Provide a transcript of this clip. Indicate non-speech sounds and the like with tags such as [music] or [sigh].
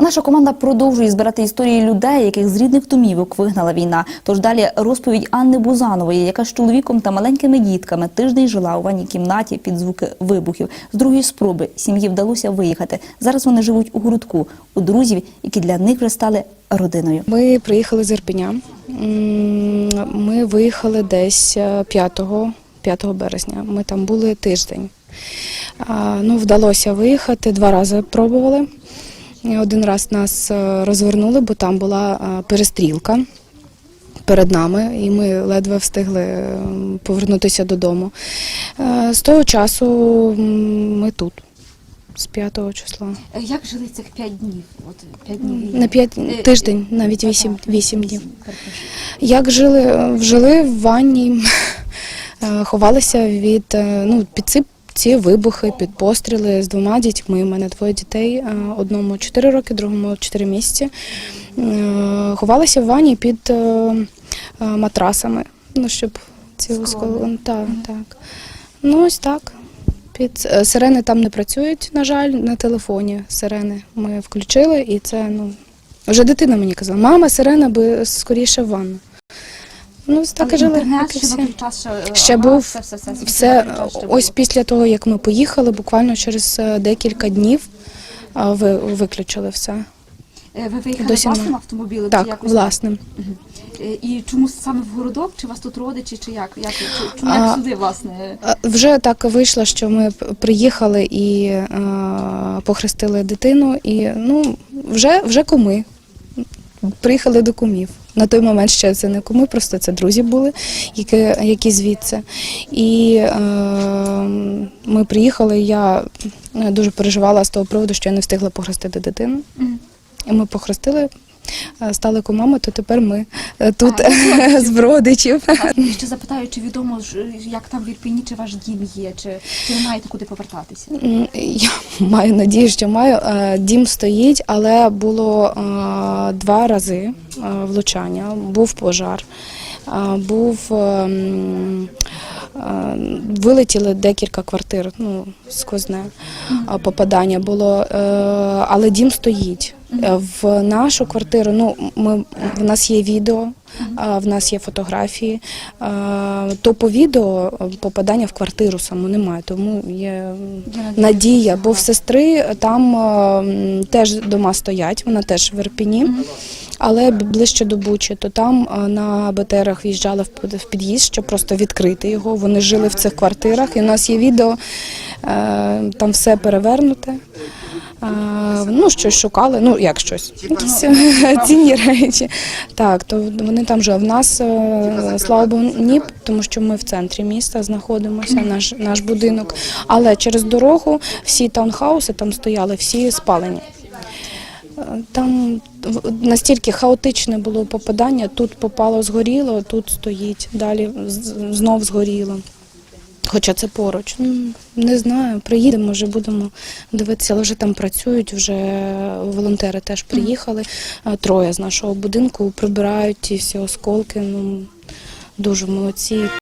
Наша команда продовжує збирати історії людей, яких з рідних домівок вигнала війна. Тож далі розповідь Анни Бузанової, яка з чоловіком та маленькими дітками тиждень жила у ванній кімнаті під звуки вибухів. З другої спроби сім'ї вдалося виїхати. Зараз вони живуть у городку у друзів, які для них вже стали родиною. Ми приїхали з Ірпеня. Ми виїхали десь е, 5, 5 березня. Ми там були тиждень. Ну, вдалося виїхати, два рази пробували. Один раз нас е, розвернули, бо там була е, перестрілка перед нами, і ми ледве встигли е, повернутися додому. З того часу ми тут, з 5 числа. Як жили цих п'ять днів? От п'ять днів. На 5 Е, тиждень, навіть так, 8, 8 днів. Як жили? Жили в ванні, [laughs] ховалися від ну, під ці, вибухи, під постріли з двома дітьми. У мене двоє дітей, е, одному 4 роки, другому 4 місяці. Е, Ховалися в ванні під е, матрасами, ну, щоб ці осколи. Так, так. Ну, ось так. Під сирени там не працюють, на жаль, на телефоні сирени ми включили, і це ну вже дитина мені казала, мама, сирена би скоріше в ванну. Ну, так і жили. інтернет як і ще той час ще, е, Ще був все, все, все, Все на час ще ось було. після того, як ми поїхали, буквально через е, декілька днів а, ви виключили все. Е, Ви виїхали досі власним нема. автомобілем? чи Так, якось власним. Е, І чому саме в городок? Чи у вас тут родичі, чи як? як чи, чому А, як сюди, власне? А, Вже так вийшло, що ми п- приїхали і е, похрестили дитину, і ну вже, вже куми. Приїхали до кумів. На той момент ще це не кому, просто це друзі були, які, які звідси. І е, ми приїхали. Я е, дуже переживала з того приводу, що я не встигла похрестити дитину. І ми похрестили, стали кумами, то тепер ми е, тут А, з родичів. [laughs] Ще запитаю, чи відомо як там в Ірпіні, чи ваш дім є, чи, чи ви маєте куди повертатися? Я маю надію, що маю. Е, Дім стоїть, але було е, два рази е, влучання. Був пожар, е, був е, м, е, вилетіли декілька квартир. Ну, сквозне е, попадання було, е, але дім стоїть. Е, В нашу квартиру, ну ми в нас є відео, в нас є фотографії. То по відео е, попадання в квартиру саму немає, тому є надія. Бо в сестри там е, теж дома стоять, вона теж в Ірпіні. Але ближче до Бучі, то там на БТРах в'їжджали в під- в під'їзд, щоб просто відкрити його. Вони жили в цих квартирах, і у нас є відео, там все перевернуте. Е, Ну, щось шукали, ну як щось, якісь е, [laughs] цінні речі. Так, то вони там жили. В нас, е, слава Богу, ні, тому що ми в центрі міста знаходимося, наш, наш будинок. Але через дорогу всі таунхауси там стояли, всі спалені. Е, Там настільки хаотичне було попадання. Тут попало, згоріло, тут стоїть, далі знов згоріло. Хоча це поруч. Ну, не знаю, приїдемо, вже будемо дивитися, але вже там працюють, вже волонтери теж приїхали. Е, Троє з нашого будинку прибирають ті всі осколки. Ну, дуже молодці.